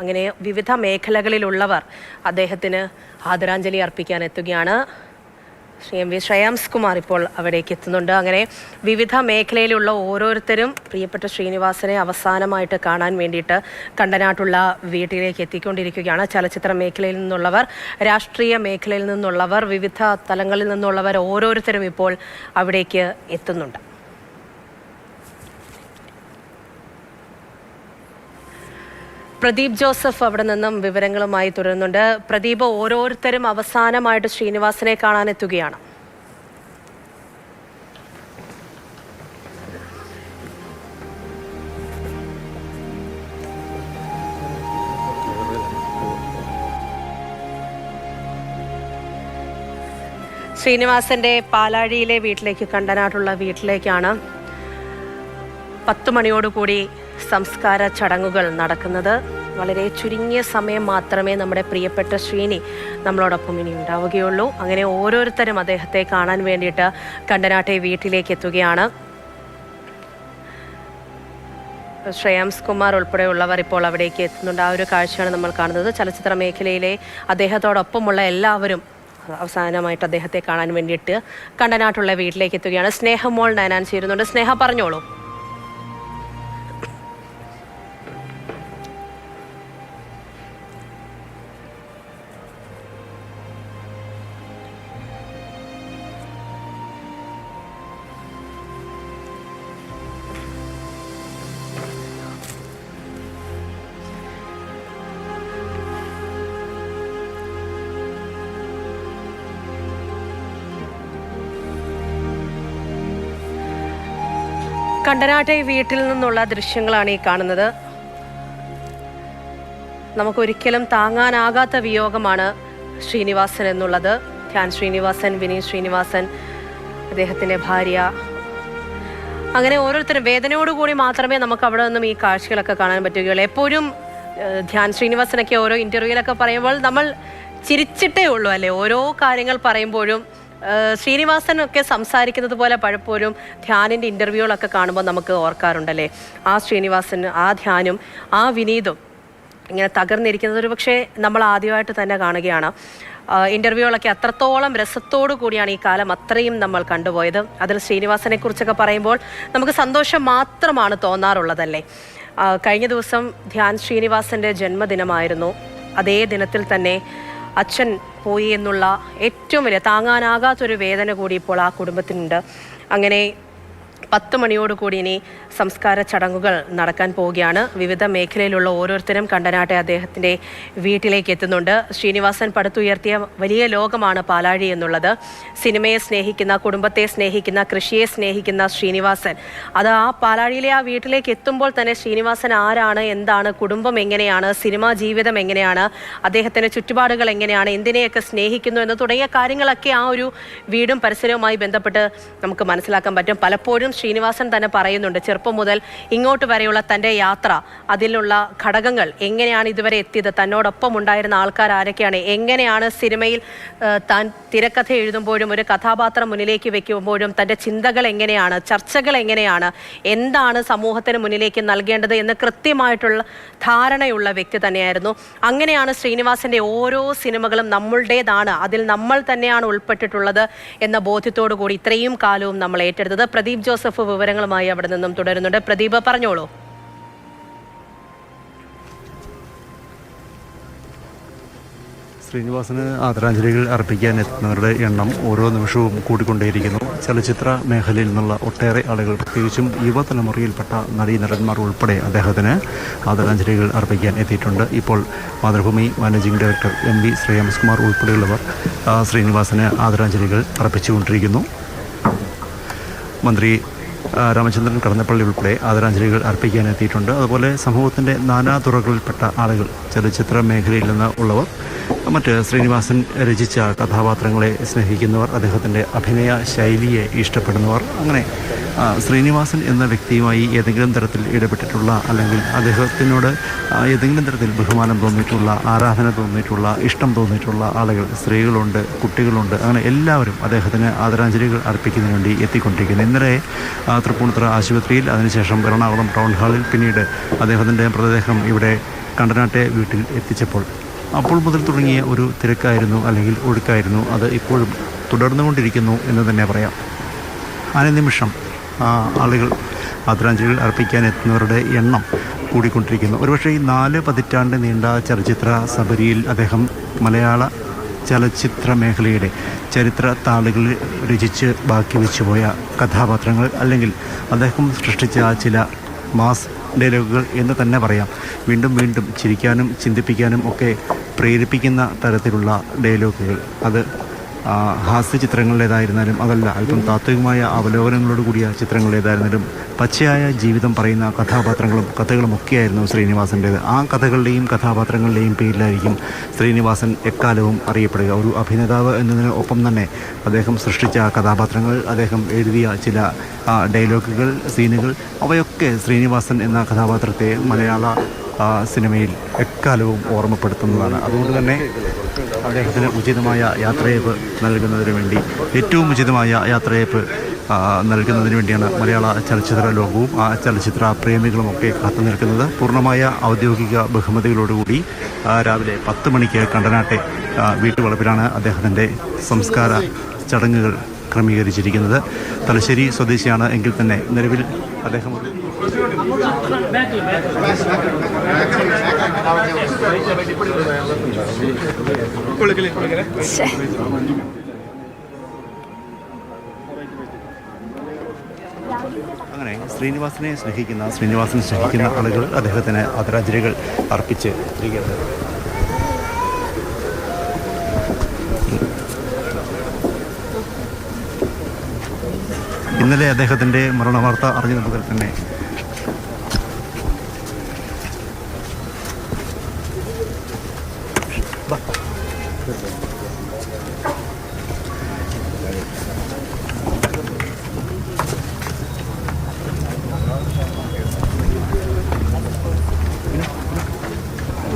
അങ്ങനെ വിവിധ മേഖലകളിലുള്ളവർ അദ്ദേഹത്തിന് ആദരാഞ്ജലി അർപ്പിക്കാൻ എത്തുകയാണ്. ശ്രീ എം വി ശ്രേയാംസ് കുമാർ ഇപ്പോൾ അവിടേക്ക് എത്തുന്നുണ്ട്. അങ്ങനെ വിവിധ മേഖലയിലുള്ള ഓരോരുത്തരും പ്രിയപ്പെട്ട ശ്രീനിവാസനെ അവസാനമായിട്ട് കാണാൻ വേണ്ടിയിട്ട് കണ്ടനാട്ടുള്ള വീട്ടിലേക്ക് എത്തിക്കൊണ്ടിരിക്കുകയാണ്. ചലച്ചിത്ര മേഖലയിൽ നിന്നുള്ളവർ രാഷ്ട്രീയ മേഖലയിൽ നിന്നുള്ളവർ വിവിധ തലങ്ങളിൽ നിന്നുള്ളവർ ഓരോരുത്തരും ഇപ്പോൾ അവിടേക്ക് എത്തുന്നുണ്ട്. പ്രദീപ് ജോസഫ് അവിടെ നിന്നും വിവരങ്ങളുമായി തുടരുന്നുണ്ട്. പ്രദീപ് ഓരോരുത്തരും അവസാനമായിട്ട് ശ്രീനിവാസനെ കാണാൻ എത്തുകയാണ്. ശ്രീനിവാസന്റെ പാലാഴിയിലെ വീട്ടിലേക്ക് കണ്ടനാട്ടുള്ള വീട്ടിലേക്കാണ് പത്ത് മണിയോടുകൂടി സംസ്കാര ചടങ്ങുകൾ നടക്കുന്നത്. വളരെ ചുരുങ്ങിയ സമയം മാത്രമേ നമ്മുടെ പ്രിയപ്പെട്ട ശ്രീനി നമ്മളോടൊപ്പം ഇനി ഉണ്ടാവുകയുള്ളൂ. അങ്ങനെ ഓരോരുത്തരും അദ്ദേഹത്തെ കാണാൻ വേണ്ടിയിട്ട് കണ്ടനാട്ടെ വീട്ടിലേക്ക് എത്തുകയാണ്. ശ്രേയാംസ് കുമാർ ഉൾപ്പെടെയുള്ളവർ ഇപ്പോൾ അവിടേക്ക് എത്തുന്നുണ്ട്. ആ ഒരു കാഴ്ചയാണ് നമ്മൾ കാണുന്നത്. ചലച്ചിത്ര മേഖലയിലെ അദ്ദേഹത്തോടൊപ്പമുള്ള എല്ലാവരും അവസാനമായിട്ട് അദ്ദേഹത്തെ കാണാൻ വേണ്ടിയിട്ട് കണ്ടനാട്ടുള്ള വീട്ടിലേക്ക് എത്തുകയാണ്. സ്നേഹമോൾ നയനാൻ ചേരുന്നുണ്ട്. സ്നേഹ പറഞ്ഞോളൂ. കണ്ടനാട്ടെ വീട്ടിൽ നിന്നുള്ള ദൃശ്യങ്ങളാണ് ഈ കാണുന്നത്. നമുക്കൊരിക്കലും താങ്ങാനാകാത്ത വിയോഗമാണ് ശ്രീനിവാസൻ എന്നുള്ളത്. ധ്യാൻ ശ്രീനിവാസൻ വിനീത് ശ്രീനിവാസൻ അദ്ദേഹത്തിന്റെ ഭാര്യ. അങ്ങനെ ഓരോരുത്തരും വേദനയോടുകൂടി മാത്രമേ നമുക്ക് അവിടെ നിന്നും ഈ കാഴ്ചകളൊക്കെ കാണാൻ പറ്റുകയുള്ളൂ. എപ്പോഴും ധ്യാൻ ശ്രീനിവാസനൊക്കെ ഓരോ ഇന്റർവ്യൂവിലൊക്കെ പറയുമ്പോൾ നമ്മൾ ചിരിച്ചിട്ടേ ഉള്ളൂ അല്ലേ? ഓരോ കാര്യങ്ങൾ പറയുമ്പോഴും ഒക്കെ സംസാരിക്കുന്നത് പോലെ പലപ്പോഴും ധ്യാനിന്റെ ഇന്റർവ്യൂകളൊക്കെ കാണുമ്പോൾ നമുക്ക് ഓർക്കാറുണ്ടല്ലേ? ആ ശ്രീനിവാസൻ ആ ധ്യാനും ആ വിനീതും ഇങ്ങനെ തകർന്നിരിക്കുന്നത് ഒരു പക്ഷേ നമ്മൾ ആദ്യമായിട്ട് തന്നെ കാണുകയാണ്. ഇന്റർവ്യൂകളൊക്കെ അത്രത്തോളം രസത്തോടു കൂടിയാണ് ഈ കാലം അത്രയും നമ്മൾ കണ്ടുപോയത്. അതിൽ ശ്രീനിവാസനെ കുറിച്ചൊക്കെ പറയുമ്പോൾ നമുക്ക് സന്തോഷം മാത്രമാണ് തോന്നാറുള്ളതല്ലേ? കഴിഞ്ഞ ദിവസം ധ്യാൻ ശ്രീനിവാസന്റെ ജന്മദിനമായിരുന്നു. അതേ ദിനത്തിൽ തന്നെ അച്ഛൻ പോയി എന്നുള്ള ഏറ്റവും വലിയ താങ്ങാനാകാത്തൊരു വേദന കൂടി ഇപ്പോൾ ആ കുടുംബത്തിനുണ്ട്. അങ്ങനെ പത്ത് മണിയോടുകൂടി ഇനി സംസ്കാര ചടങ്ങുകൾ നടക്കാൻ പോവുകയാണ്. വിവിധ മേഖലയിലുള്ള ഓരോരുത്തരും കണ്ടനാട്ടെ അദ്ദേഹത്തിന്റെ വീട്ടിലേക്ക് എത്തുന്നുണ്ട്. ശ്രീനിവാസൻ പടുത്തുയർത്തിയ വലിയ ലോകമാണ് പാലാഴി എന്നുള്ളത്. സിനിമയെ സ്നേഹിക്കുന്ന കുടുംബത്തെ സ്നേഹിക്കുന്ന കൃഷിയെ സ്നേഹിക്കുന്ന ശ്രീനിവാസൻ. അത് ആ പാലാഴിയിലെ ആ വീട്ടിലേക്ക് എത്തുമ്പോൾ തന്നെ ശ്രീനിവാസൻ ആരാണ് എന്താണ് കുടുംബം എങ്ങനെയാണ് സിനിമാ ജീവിതം എങ്ങനെയാണ് അദ്ദേഹത്തിന്റെ ചുറ്റുപാടുകൾ എങ്ങനെയാണ് എന്തിനെയൊക്കെ സ്നേഹിക്കുന്നു എന്ന് തുടങ്ങിയ കാര്യങ്ങളൊക്കെ ആ ഒരു വീടും പരിസരവുമായി ബന്ധപ്പെട്ട് നമുക്ക് മനസ്സിലാക്കാൻ പറ്റും. പലപ്പോഴും ശ്രീനിവാസൻ തന്നെ പറയുന്നുണ്ട് ചെറുപ്പം മുതൽ ഇങ്ങോട്ട് വരെയുള്ള തന്റെ യാത്ര അതിലുള്ള ഘടകങ്ങൾ എങ്ങനെയാണ് ഇതുവരെ എത്തിയത്? തന്നോടൊപ്പം ഉണ്ടായിരുന്ന ആൾക്കാർ ആരൊക്കെയാണ്? എങ്ങനെയാണ് സിനിമയിൽ താൻ തിരക്കഥ എഴുതുമ്പോഴും ഒരു കഥാപാത്രം മുന്നിലേക്ക് വെക്കുമ്പോഴും തന്റെ ചിന്തകൾ എങ്ങനെയാണ് ചർച്ചകൾ എങ്ങനെയാണ് എന്താണ് സമൂഹത്തിന് മുന്നിലേക്ക് നൽകേണ്ടത് എന്ന് കൃത്യമായിട്ടുള്ള ധാരണയുള്ള വ്യക്തി തന്നെയായിരുന്നു. അങ്ങനെയാണ് ശ്രീനിവാസന്റെ ഓരോ സിനിമകളും നമ്മളുടേതാണ് അതിൽ നമ്മൾ തന്നെയാണ് ഉൾപ്പെട്ടിട്ടുള്ളത് എന്ന ബോധ്യത്തോടു കൂടി ഇത്രയും കാലവും നമ്മൾ ഏറ്റെടുത്തത്. പ്രദീപ് ജോസഫ് വിവരങ്ങളുമായി അവിടെ നിന്നും തുടരുന്നുണ്ട്. പ്രദീപ് പറഞ്ഞോളൂ. ശ്രീനിവാസന് ആദരാഞ്ജലികൾ അർപ്പിക്കാൻ എത്തുന്നവരുടെ എണ്ണം ഓരോ നിമിഷവും കൂടിക്കൊണ്ടേയിരിക്കുന്നു. ചലച്ചിത്ര മേഖലയിൽ നിന്നുള്ള ഒട്ടേറെ ആളുകൾ പ്രത്യേകിച്ചും യുവതലമുറയിൽപ്പെട്ട നടീനടന്മാർ ഉൾപ്പെടെ അദ്ദേഹത്തിന് ആദരാഞ്ജലികൾ അർപ്പിക്കാൻ എത്തിയിട്ടുണ്ട്. ഇപ്പോൾ Mathrubhumi managing director M V Shreyams Kumar ഉൾപ്പെടെയുള്ളവർ ശ്രീനിവാസന് ആദരാഞ്ജലികൾ അർപ്പിച്ചുകൊണ്ടിരിക്കുന്നു. മന്ത്രി രാമചന്ദ്രൻ കടന്നപ്പള്ളി ഉൾപ്പെടെ ആദരാഞ്ജലികൾ അർപ്പിക്കാനെത്തിയിട്ടുണ്ട് അതുപോലെ സമൂഹത്തിന്റെ നാനാ തുറകളിൽപ്പെട്ട ആളുകൾ ചലച്ചിത്ര മേഖലയിൽ നിന്ന് ഉള്ളവർ മറ്റ് ശ്രീനിവാസൻ രചിച്ച കഥാപാത്രങ്ങളെ സ്നേഹിക്കുന്നവർ അദ്ദേഹത്തിന്റെ അഭിനയ ശൈലിയെ ഇഷ്ടപ്പെടുന്നവർ അങ്ങനെ ശ്രീനിവാസൻ എന്ന വ്യക്തിയുമായി ഏതെങ്കിലും തരത്തിൽ ഇടപെട്ടിട്ടുള്ള അല്ലെങ്കിൽ അദ്ദേഹത്തിനോട് ഏതെങ്കിലും തരത്തിൽ ബഹുമാനം തോന്നിയിട്ടുള്ള ആരാധന തോന്നിയിട്ടുള്ള ഇഷ്ടം തോന്നിയിട്ടുള്ള ആളുകൾ സ്ത്രീകളുണ്ട് കുട്ടികളുണ്ട് അങ്ങനെ എല്ലാവരും അദ്ദേഹത്തിന് ആദരാഞ്ജലികൾ അർപ്പിക്കുന്നതിന് വേണ്ടി എത്തിക്കൊണ്ടിരിക്കുന്നു. ഇന്നലെ തൃപ്പൂണിത്തുറ ആശുപത്രിയിൽ അതിനുശേഷം എറണാകുളം ടൗൺ ഹാളിൽ പിന്നീട് അദ്ദേഹത്തിന്റെ മൃതദേഹം ഇവിടെ കണ്ടനാട്ടെ വീട്ടിൽ എത്തിച്ചപ്പോൾ അപ്പോൾ മുതൽ തുടങ്ങിയ ഒരു തിരക്കായിരുന്നു അല്ലെങ്കിൽ ഒഴുക്കായിരുന്നു. അത് ഇപ്പോഴും തുടർന്നുകൊണ്ടിരിക്കുന്നു എന്ന് തന്നെ പറയാം. അനുനിമിഷം ആളുകൾ ആദരാഞ്ജലികൾ അർപ്പിക്കാൻ എത്തുന്നവരുടെ എണ്ണം കൂടിക്കൊണ്ടിരിക്കുന്നു. ഒരുപക്ഷെ ഈ നാല് പതിറ്റാണ്ട് നീണ്ട ചലച്ചിത്ര സബരിയിൽ അദ്ദേഹം മലയാള ചലച്ചിത്ര മേഖലയുടെ ചരിത്ര താളുകളിൽ രചിച്ച് ബാക്കി വെച്ചുപോയ കഥാപാത്രങ്ങൾ അല്ലെങ്കിൽ അദ്ദേഹം സൃഷ്ടിച്ച ചില മാസ് ഡയലോഗുകൾ എന്ന് തന്നെ പറയാം. വീണ്ടും വീണ്ടും ചിരിക്കാനും ചിന്തിപ്പിക്കാനും ഒക്കെ പ്രേരിപ്പിക്കുന്ന തരത്തിലുള്ള ഡയലോഗുകൾ. അത് ഹാസ്യ ചിത്രങ്ങളിലേതായിരുന്നാലും അതല്ല അല്പം താത്വികമായ അവലോകനങ്ങളോട് കൂടിയ ചിത്രങ്ങളിലേതായിരുന്നാലും പച്ചയായ ജീവിതം പറയുന്ന കഥാപാത്രങ്ങളും കഥകളും ഒക്കെയായിരുന്നു ശ്രീനിവാസന്റേത്. ആ കഥകളുടെയും കഥാപാത്രങ്ങളുടെയും പേരിലായിരിക്കും ശ്രീനിവാസൻ എക്കാലവും അറിയപ്പെടുക. ഒരു അഭിനേതാവ് എന്നതിന് ഒപ്പം തന്നെ അദ്ദേഹം സൃഷ്ടിച്ച കഥാപാത്രങ്ങൾ അദ്ദേഹം എഴുതിയ ചില ഡയലോഗുകൾ സീനുകൾ അവയൊക്കെ ശ്രീനിവാസൻ എന്ന കഥാപാത്രത്തെ മലയാള ആ, സിനിമയിൽ എക്കാലവും ഓർമ്മപ്പെടുത്തുന്നതാണ്. അതുകൊണ്ട് തന്നെ അദ്ദേഹത്തിന് ഉചിതമായ യാത്രയേപ്പ് നൽകുന്നതിന് വേണ്ടി ഏറ്റവും ഉചിതമായ യാത്രയേപ്പ് നൽകുന്നതിന് വേണ്ടിയാണ് മലയാള ചലച്ചിത്ര ലോകവും ആ ചലച്ചിത്ര പ്രേമികളുമൊക്കെ കാത്തു നിൽക്കുന്നത്. പൂർണമായ ഔദ്യോഗിക ബഹുമതികളോടുകൂടി രാവിലെ പത്ത് മണിക്ക് കണ്ടനാട്ടെ വീട്ടുവളപ്പിലാണ് അദ്ദേഹത്തിന്റെ സംസ്കാര ചടങ്ങുകൾ ക്രമീകരിച്ചിരിക്കുന്നത്. തലശ്ശേരി സ്വദേശിയാണ് എങ്കിൽ തന്നെ നിലവിൽ അദ്ദേഹം അങ്ങനെ ശ്രീനിവാസനെ സ്നേഹിക്കുന്ന ശ്രീനിവാസനെ സ്നേഹിക്കുന്ന ആളുകൾ അദ്ദേഹത്തിന് ആദരാഞ്ജലികൾ അർപ്പിച്ച് ഇരിക്കുന്നത് ഇന്നലെ അദ്ദേഹത്തിന്റെ മരണവാർത്ത അറിഞ്ഞത് മുതൽ തന്നെ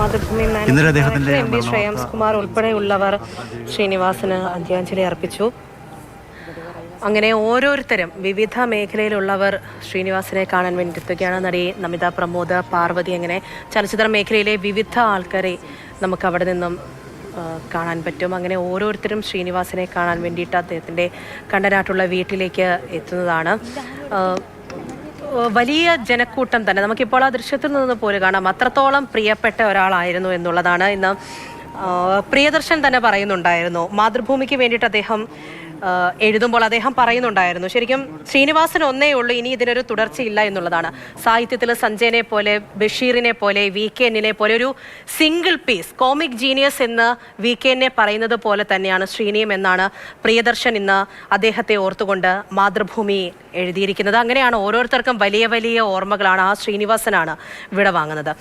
മാതൃഭൂമി അദ്ദേഹത്തിന്റെ എം വി ശ്രേയാംസ് കുമാർ ഉൾപ്പെടെയുള്ളവർ ശ്രീനിവാസന് അന്ത്യാഞ്ജലി അർപ്പിച്ചു. അങ്ങനെ ഓരോരുത്തരും വിവിധ മേഖലയിലുള്ളവർ ശ്രീനിവാസിനെ കാണാൻ വേണ്ടി എത്തുകയാണ്. നടി നമിത പ്രമോദ് പാർവതി അങ്ങനെ ചലച്ചിത്ര മേഖലയിലെ വിവിധ ആൾക്കാരെ നമുക്ക് അവിടെ നിന്നും കാണാൻ പറ്റും. അങ്ങനെ ഓരോരുത്തരും ശ്രീനിവാസിനെ കാണാൻ വേണ്ടിയിട്ട് അദ്ദേഹത്തിന്റെ കണ്ടനാട്ടുള്ള വീട്ടിലേക്ക് എത്തുന്നതാണ്. വലിയ ജനക്കൂട്ടം തന്നെ. നമുക്കിപ്പോൾ ആ ദൃശ്യത്തിൽ നിന്ന് പോലും കാണാം. അത്രത്തോളം പ്രിയപ്പെട്ട ഒരാളായിരുന്നു എന്നുള്ളതാണ് ഇന്ന് പ്രിയദർശൻ തന്നെ പറയുന്നുണ്ടായിരുന്നു. മാതൃഭൂമിക്ക് വേണ്ടിയിട്ട് അദ്ദേഹം എഴുതുമ്പോൾ അദ്ദേഹം പറയുന്നുണ്ടായിരുന്നു. ശരിക്കും ശ്രീനിവാസൻ ഒന്നേ ഉള്ളൂ ഇനി ഇതിനൊരു തുടർച്ചയില്ല എന്നുള്ളതാണ്. സാഹിത്യത്തിൽ സഞ്ജയനെ പോലെ ബഷീറിനെ പോലെ വി കെ എന്നിനെ പോലെ ഒരു സിംഗിൾ പീസ് കോമിക് ജീനിയസ് എന്ന് വി കെ എന്നെ പറയുന്നത് പോലെ തന്നെയാണ് ശ്രീനിയം എന്നാണ് പ്രിയദർശൻ ഇന്ന് അദ്ദേഹത്തെ ഓർത്തുകൊണ്ട് മാതൃഭൂമി എഴുതിയിരിക്കുന്നത്. അങ്ങനെയാണ് ഓരോരുത്തർക്കും വലിയ വലിയ ഓർമ്മകളാണ് ആ ശ്രീനിവാസനാണ് വിട വാങ്ങുന്നത്